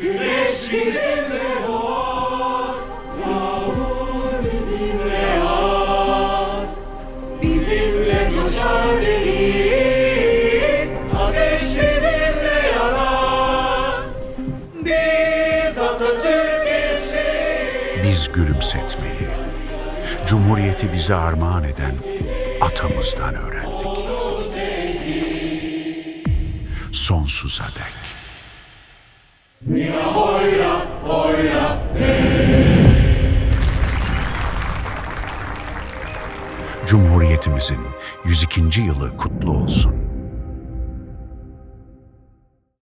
Güneş bizimle doğar, yağmur bizimle yağar. Bizimle coşar deniz, ateş bizimle yanar. Biz Atatürk için... Biz gülümsetmeyi, Cumhuriyeti bize armağan eden atamızdan öğrendik. Sonsuza dek. Cumhuriyetimizin 102. yılı kutlu olsun.